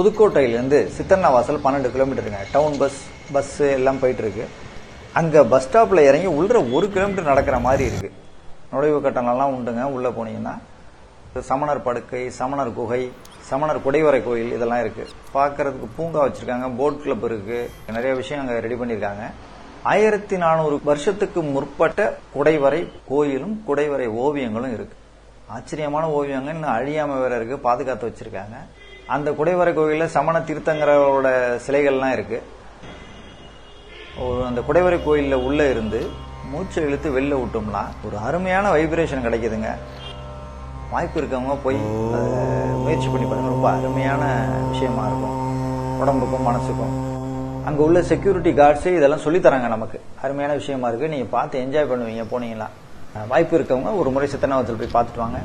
புதுக்கோட்டையிலேருந்து சித்தன்னவாசல் பன்னெண்டு கிலோமீட்டருங்க town bus bus எல்லாம் போயிட்டுருக்கு. அங்கே பஸ் ஸ்டாப்பில் இறங்கி உள்ளே ஒரு கிலோமீட்டர் நடக்கிற மாதிரி இருக்குது நுழைவு கட்டணம்லாம் உண்டுங்க உள்ளே போனீங்கன்னா. சமணர் படுக்கை சமணர் குகை சமணர் குடைவரை கோயில் இதெல்லாம் இருக்குது பார்க்கறதுக்கு பூங்கா வச்சுருக்காங்க போட் கிளப் இருக்குது நிறைய விஷயம் அங்கே ரெடி பண்ணியிருக்காங்க. ஆயிரத்தி நானூறு வருஷத்துக்கு முற்பட்ட குடைவரை கோயிலும் குடைவரை ஓவியங்களும் இருக்குது ஆச்சரியமான ஓவியங்கள் இன்னும் அழியாமல் வேற இருக்குது பாதுகாத்து வச்சுருக்காங்க. அந்த குடைவரை கோயில்ல சமண தீர்த்தங்கரோட சிலைகள்லாம் இருக்கு. அந்த குடைவரை கோயில்ல உள்ள இருந்து மூச்சை இழுத்து வெளில விட்டோம்னா ஒரு அருமையான வைப்ரேஷன் கிடைக்குதுங்க. வாய்ப்பு இருக்கவங்க போய் முயற்சி பண்ணி பாருங்க. ரொம்ப அருமையான விஷயமா இருக்கும். உடம்புக்கும் மனசுக்கும். அங்க உள்ள செக்யூரிட்டி கார்ட்ஸே இதெல்லாம் சொல்லித் தராங்க நமக்கு. அருமையான விஷயமா இருக்கு. நீங்க பார்த்து என்ஜாய் பண்ணுவீங்க போனீங்களா வாய்ப்பு இருக்கவங்க ஒரு முறை சித்தனாவத்தில் போய் பார்த்துட்டு வாங்க.